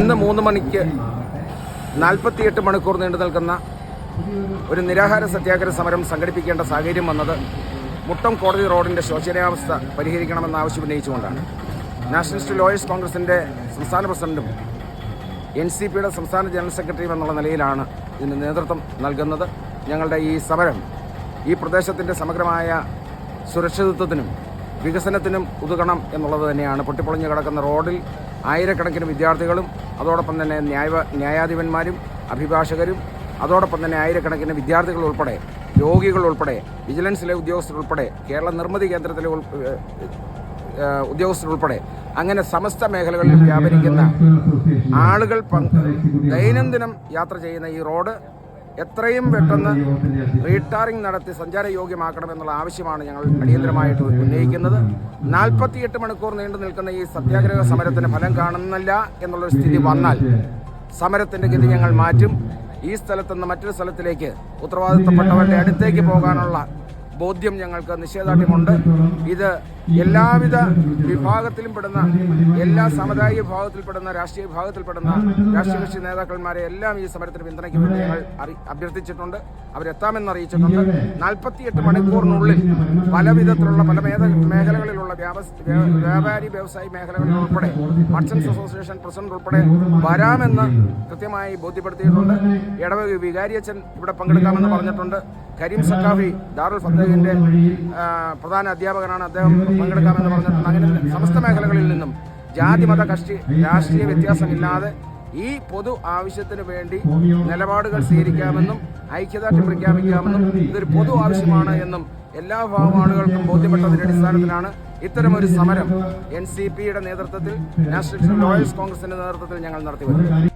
മൂന്ന് മണിക്ക് നാൽപ്പത്തിയെട്ട് മണിക്കൂർ നീണ്ടു നിൽക്കുന്ന ഒരു നിരാഹാര സത്യാഗ്രഹ സമരം സംഘടിപ്പിക്കേണ്ട സാഹചര്യം വന്നത് മുട്ടം കോടതി റോഡിന്റെ ശോചനീയാവസ്ഥ പരിഹരിക്കണമെന്ന ആവശ്യം ഉന്നയിച്ചുകൊണ്ടാണ്. നാഷണലിസ്റ്റ് ലോയേഴ്സ് കോൺഗ്രസിന്റെ സംസ്ഥാന പ്രസിഡന്റും എൻ സി പിയുടെ സംസ്ഥാന ജനറൽ സെക്രട്ടറിയും എന്നുള്ള നിലയിലാണ് ഇതിന് നേതൃത്വം നൽകുന്നത്. ഞങ്ങളുടെ ഈ സമരം ഈ പ്രദേശത്തിന്റെ സമഗ്രമായ സുരക്ഷിതത്വത്തിനും വികസനത്തിനും ഉതുകണം എന്നുള്ളത് തന്നെയാണ്. പൊട്ടിപ്പൊളിഞ്ഞു കിടക്കുന്ന റോഡിൽ ആയിരക്കണക്കിന് വിദ്യാർത്ഥികളും അതോടൊപ്പം തന്നെ ന്യായ ന്യായാധിപന്മാരും അഭിഭാഷകരും അതോടൊപ്പം തന്നെ ആയിരക്കണക്കിന് വിദ്യാർത്ഥികൾ ഉൾപ്പെടെ രോഗികൾ ഉൾപ്പെടെ വിജിലൻസിലെ ഉദ്യോഗസ്ഥർ ഉൾപ്പെടെ കേരള നിർമ്മിതി കേന്ദ്രത്തിലെ ഉദ്യോഗസ്ഥർ ഏഹ് അങ്ങനെ സമസ്ത മേഖലകളിൽ വ്യാപരിക്കുന്ന ആളുകൾ ദൈനംദിനം യാത്ര ചെയ്യുന്ന ഈ റോഡ് എത്രയും പെട്ടെന്ന് റീടാറിംഗ് നടത്തി സഞ്ചാരയോഗ്യമാക്കണമെന്നുള്ള ആവശ്യമാണ് ഞങ്ങൾ അടിയന്തരമായിട്ട് ഉന്നയിക്കുന്നത്. നാൽപ്പത്തിയെട്ട് മണിക്കൂർ നീണ്ടു നിൽക്കുന്ന ഈ സത്യാഗ്രഹ സമരത്തിന് ഫലം കാണുന്നില്ല എന്നുള്ളൊരു സ്ഥിതി വന്നാൽ സമരത്തിന്റെ ഗതി ഞങ്ങൾ മാറ്റും. ഈ സ്ഥലത്ത് നിന്ന് മറ്റൊരു സ്ഥലത്തിലേക്ക് ഉത്തരവാദിത്തപ്പെട്ടവരുടെ അടുത്തേക്ക് പോകാനുള്ള ബോധ്യം ഞങ്ങൾക്ക് നിശ്ചയദാർഢ്യമുണ്ട് ഇത് എല്ലാവിധ വിഭാഗത്തിലും പെടുന്ന എല്ലാ സമുദായ വിഭാഗത്തിൽപ്പെടുന്ന രാഷ്ട്രീയ വിഭാഗത്തിൽപ്പെടുന്ന രാഷ്ട്രീയ കക്ഷി നേതാക്കന്മാരെ എല്ലാം ഈ സമരത്തിന് പിന്തുണയ്ക്ക് വേണ്ടി ഞങ്ങൾ അഭ്യർത്ഥിച്ചിട്ടുണ്ട്. അവരെത്താമെന്ന് അറിയിച്ചിട്ടുണ്ട്. നാൽപ്പത്തിയെട്ട് മണിക്കൂറിനുള്ളിൽ പല വിധത്തിലുള്ള പല മേഖലകളിലുള്ള വ്യാപാരി വ്യവസായി മേഖലകളിൽ ഉൾപ്പെടെ മർച്ചൻസ് അസോസിയേഷൻ പ്രസിഡന്റ് ഉൾപ്പെടെ വരാമെന്ന് കൃത്യമായി ബോധ്യപ്പെടുത്തിയിട്ടുണ്ട്. ഇടവക വികാരിയച്ഛൻ ഇവിടെ പങ്കെടുക്കാമെന്ന് പറഞ്ഞിട്ടുണ്ട്. കരീം സക്കാഫി ദാറുൽ ഫത്തേഹിന്റെ പ്രധാന അധ്യാപകനാണ്. അദ്ദേഹം പങ്കെടുക്കാമെന്ന് പറഞ്ഞിട്ടുണ്ട് അങ്ങനെ സമസ്ത മേഖലകളിൽ നിന്നും ജാതി മത കക്ഷി രാഷ്ട്രീയ വ്യത്യാസമില്ലാതെ ഈ പൊതു ആവശ്യത്തിന് വേണ്ടി നിലപാടുകൾ സ്വീകരിക്കാമെന്നും ഐക്യദാർഢ്യം പ്രഖ്യാപിക്കാമെന്നും ഇതൊരു പൊതു ആവശ്യമാണ് എന്നും എല്ലാ വിഭാഗം ആളുകൾക്കും ബോധ്യപ്പെട്ടതിന്റെ അടിസ്ഥാനത്തിലാണ് ഇത്തരമൊരു സമരം. എൻ സി പിയുടെ നേതൃത്വത്തിൽ നാഷണൽ ലോയൽസ് കോൺഗ്രസിന്റെ നേതൃത്വത്തിൽ ഞങ്ങൾ നടത്തി വരുന്നത്